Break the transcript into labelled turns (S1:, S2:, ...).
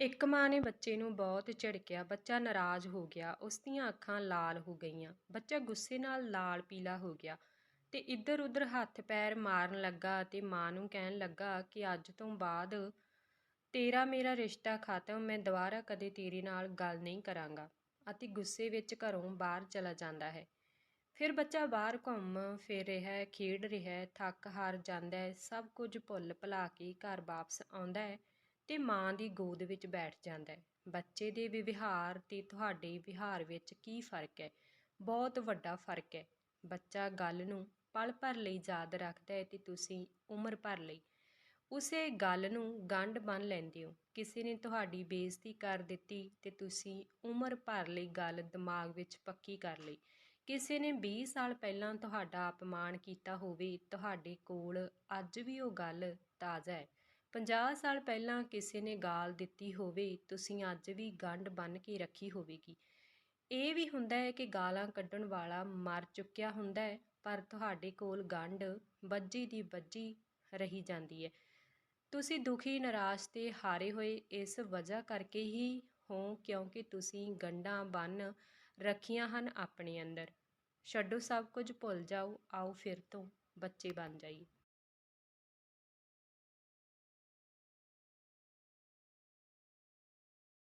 S1: ਇੱਕ ਮਾਂ ਨੇ ਬੱਚੇ ਨੂੰ ਬਹੁਤ ਝਿੜਕਿਆ, ਬੱਚਾ ਨਾਰਾਜ਼ ਹੋ ਗਿਆ, ਉਸ ਦੀਆਂ ਅੱਖਾਂ ਲਾਲ ਹੋ ਗਈਆਂ, ਬੱਚਾ ਗੁੱਸੇ ਨਾਲ ਲਾਲ ਪੀਲਾ ਹੋ ਗਿਆ ਤੇ ਇੱਧਰ ਉੱਧਰ ਹੱਥ ਪੈਰ ਮਾਰਨ ਲੱਗਾ ਅਤੇ ਮਾਂ ਨੂੰ ਕਹਿਣ ਲੱਗਾ ਕਿ ਅੱਜ ਤੋਂ ਬਾਅਦ ਤੇਰਾ ਮੇਰਾ ਰਿਸ਼ਤਾ ਖਤਮ, ਮੈਂ ਦੁਬਾਰਾ ਕਦੇ ਤੇਰੇ ਨਾਲ ਗੱਲ ਨਹੀਂ ਕਰਾਂਗਾ ਅਤੇ ਗੁੱਸੇ ਵਿੱਚ ਘਰੋਂ ਬਾਹਰ ਚਲਾ ਜਾਂਦਾ ਹੈ। ਫਿਰ ਬੱਚਾ ਬਾਹਰ ਘੁੰਮ ਫਿਰ ਰਿਹਾ ਹੈ, ਖੇਡ ਰਿਹਾ ਹੈ, ਥੱਕ ਹਾਰ ਜਾਂਦਾ ਹੈ, ਸਭ ਕੁਝ ਭੁੱਲ ਭੁਲਾ ਕੇ ਘਰ ਵਾਪਸ ਆਉਂਦਾ ਹੈ। ਤੇ ਮਾਂ ਦੀ ਗੋਦ ਵਿੱਚ ਬੈਠ ਜਾਂਦਾ ਬੱਚੇ ਦੇ ਵਿਵਹਾਰ ਅਤੇ ਤੁਹਾਡੇ ਵਿਹਾਰ ਵਿੱਚ ਕੀ ਫ਼ਰਕ ਹੈ? ਬਹੁਤ ਵੱਡਾ ਫ਼ਰਕ ਹੈ। ਬੱਚਾ ਗੱਲ ਨੂੰ ਪਲ ਭਰ ਲਈ ਯਾਦ ਰੱਖਦਾ ਹੈ ਅਤੇ ਤੁਸੀਂ ਉਮਰ ਭਰ ਲਈ ਉਸੇ ਗੱਲ ਨੂੰ ਗੰਢ ਬੰਨ ਲੈਂਦੇ ਹੋ। ਕਿਸੇ ਨੇ ਤੁਹਾਡੀ ਬੇਇੱਜ਼ਤੀ ਕਰ ਦਿੱਤੀ ਤੇ ਤੁਸੀਂ ਉਮਰ ਭਰ ਲਈ ਗੱਲ ਦਿਮਾਗ ਵਿੱਚ ਪੱਕੀ ਕਰ ਲਈ। ਕਿਸੇ ਨੇ 20 ਸਾਲ ਪਹਿਲਾਂ ਤੁਹਾਡਾ ਅਪਮਾਨ ਕੀਤਾ ਹੋਵੇ, ਤੁਹਾਡੇ ਕੋਲ ਅੱਜ ਵੀ ਉਹ ਗੱਲ ਤਾਜ਼ਾ ਹੈ। 50 ਸਾਲ ਪਹਿਲਾਂ ਕਿਸੇ ਨੇ ਗਾਲ ਦਿੱਤੀ ਹੋਵੇ, ਤੁਸੀਂ ਅੱਜ ਵੀ ਗੰਢ ਬੰਨ੍ਹ ਕੇ ਰੱਖੀ ਹੋਵੇਗੀ। ਇਹ ਵੀ ਹੁੰਦਾ ਹੈ ਕਿ ਗਾਲਾਂ ਕੱਢਣ ਵਾਲਾ ਮਰ ਚੁੱਕਿਆ ਹੁੰਦਾ ਹੈ, ਪਰ ਤੁਹਾਡੇ ਕੋਲ ਗੰਢ ਵੱਜੀ ਦੀ ਵੱਜੀ ਰਹੀ ਜਾਂਦੀ ਹੈ। ਤੁਸੀਂ ਦੁਖੀ, ਨਿਰਾਸ਼ ਤੇ ਹਾਰੇ ਹੋਏ ਇਸ ਵਜ੍ਹਾ ਕਰਕੇ ਹੀ ਹੋ, ਕਿਉਂਕਿ ਤੁਸੀਂ ਗੰਢਾਂ ਬੰਨ ਰੱਖੀਆਂ ਹਨ ਆਪਣੇ ਅੰਦਰ। ਛੱਡੋ ਸਭ ਕੁਝ, ਭੁੱਲ ਜਾਓ, ਆਓ ਫਿਰ ਤੋਂ ਬੱਚੇ ਬਣ ਜਾਈਏ।